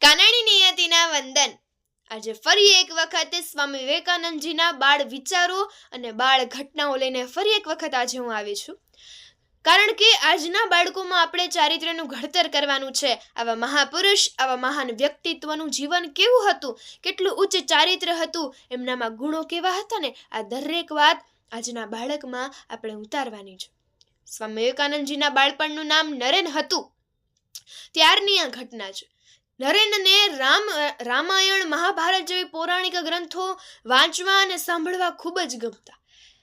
કાનાણી નિયતિના વંદન. આજે ફરી એક વખત સ્વામી વિવેકાનંદજીના બાળ વિચારો અને બાળ ઘટનાઓ લઈને ફરી એક વખત આજે હું આવી છું. કારણ કે આજના બાળકોમાં આપણે ચારિત્ર્યનું ઘડતર કરવાનું છે. આવા મહાપુરુષ, આવા મહાન વ્યક્તિત્વનું જીવન કેવું હતું? કેટલું ઉચ્ચ ચારિત્ર્ય હતું? એમનામાં ગુણો કેવા હતા ને? આ દરેક વાત આજના બાળકમાં આપણે ઉતારવાની છે. સ્વામી વિવેકાનંદજીના બાળપણનું નામ નરેન હતું. ત્યારની આ ઘટના છે. નરેનને રામ રામાયણ, મહાભારત જેવી પૌરાણિક ગ્રંથો વાંચવા અને સાંભળવા ખૂબ જ ગમતા.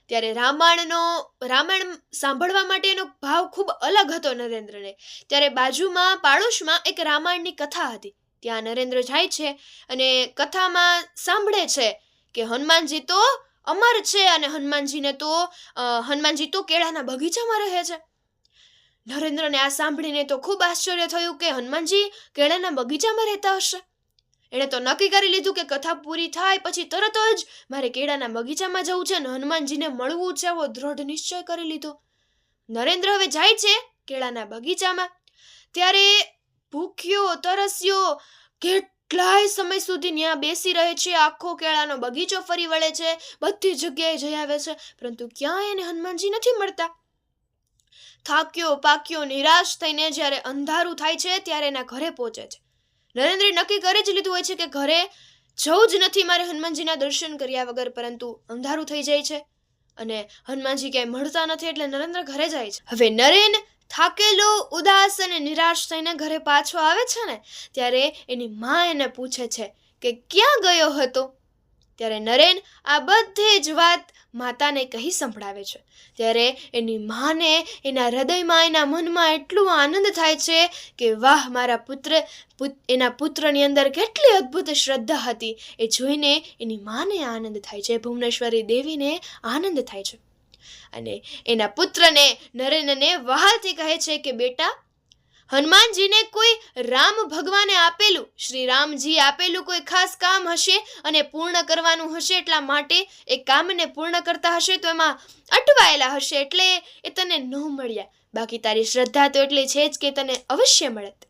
ત્યારે રામાયણનો, રામાયણ સાંભળવા માટેનો ભાવ ખૂબ અલગ હતો નરેન્દ્રને. ત્યારે બાજુમાં, પાડોશમાં એક રામાયણની કથા હતી. ત્યાં નરેન્દ્ર જાય છે અને કથામાં સાંભળે છે કે હનુમાનજી તો અમર છે અને હનુમાનજીને તો હનુમાનજી તો કેળાના બગીચામાં રહે છે. નરેન્દ્રને આ સાંભળીને તો ખૂબ આશ્ચર્ય થયું કે હનુમાનજી કેળાના બગીચામાં રહેતા હશે. એણે તો નક્કી કરી લીધું કે કથા પૂરી થાય પછી તરત જ મારે કેળાના બગીચામાં જવું છે અને હનુમાનજીને મળવું છે એવો દ્રઢ નિશ્ચય કરી લીધો. નરેન્દ્ર હવે જાય છે કેળાના બગીચામાં. ત્યારે ભૂખ્યો, તરસ્યો, કેટલાય સમય સુધી ત્યાં બેસી રહે છે, આખો કેળાનો બગીચો ફરી વળે છે, બધી જગ્યાએ જઈ આવે છે, પરંતુ ક્યાંય એને હનુમાનજી નથી મળતા. થાક્યો, પાક્યો, નિરાશ થઈને જ્યારે અંધારું થાય છે, ત્યારે એના ઘરે પહોંચે છે. નરેન્દ્રે નક્કી કરી જ લીધું હોય છે કે ઘરે જવું જ નથી, મારે હનુમાનજીના દર્શન કર્યા વગર, પરંતુ અંધારું થઈ જાય છે અને હનુમાનજી ક્યાંય મળતા નથી એટલે નરેન્દ્ર ઘરે જાય છે. હવે નરેન થાકેલો, ઉદાસ અને નિરાશ થઈને ઘરે પાછો આવે છે ને, ત્યારે એની મા એને પૂછે છે કે ક્યાં ગયો હતો? ત્યારે નરેન આ બધી જ વાત માતાને કહી સંભળાવે છે. ત્યારે એની માને એના હૃદયમાં, એના મનમાં એટલું આનંદ થાય છે કે વાહ, મારા પુત્ર એના પુત્રની અંદર કેટલી અદ્ભુત શ્રદ્ધા હતી. એ જોઈને એની માને આનંદ થાય છે, ભુવનેશ્વરી દેવીને આનંદ થાય છે. અને એના પુત્રને, નરેનને વહાલથી કહે છે કે, બેટા હનુમાનજીને કોઈ રામ ભગવાને આપેલું શ્રી રામજી આપેલું કોઈ ખાસ કામ હશે અને પૂર્ણ કરવાનું હશે એટલા માટે એ કામને પૂર્ણ કરતા હશે તો એમાં અટવાયેલા હશે એટલે એ તને ન મળ્યા. બાકી તારી શ્રદ્ધા તો એટલી છે જ કે તને અવશ્ય મળત.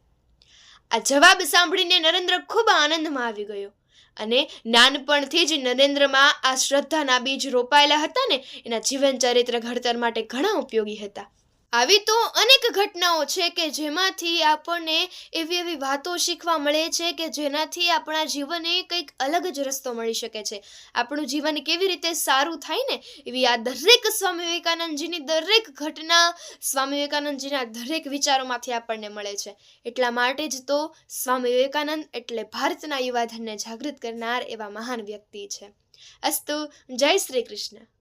આ જવાબ સાંભળીને નરેન્દ્ર ખૂબ આનંદમાં આવી ગયો. અને નાનપણથી જ નરેન્દ્રમાં આ શ્રદ્ધાના બીજ રોપાયેલા હતા ને, એના જીવન ચરિત્ર ઘડતર માટે ઘણા ઉપયોગી હતા. આવી તો અનેક ઘટનાઓ છે કે જેમાંથી આપણને એવી એવી વાતો શીખવા મળે છે કે જેનાથી આપણા જીવને કંઈક અલગ જ રસ્તો મળી શકે છે. આપણું જીવન કેવી રીતે સારું થાય ને, એવી આ દરેક સ્વામી વિવેકાનંદજીની દરેક ઘટના સ્વામી વિવેકાનંદજીના દરેક વિચારોમાંથી આપણને મળે છે. એટલા માટે જ તો સ્વામી વિવેકાનંદ એટલે ભારતના યુવાધનને જાગૃત કરનાર એવા મહાન વ્યક્તિ છે. અસ્તુ, જય શ્રી કૃષ્ણ.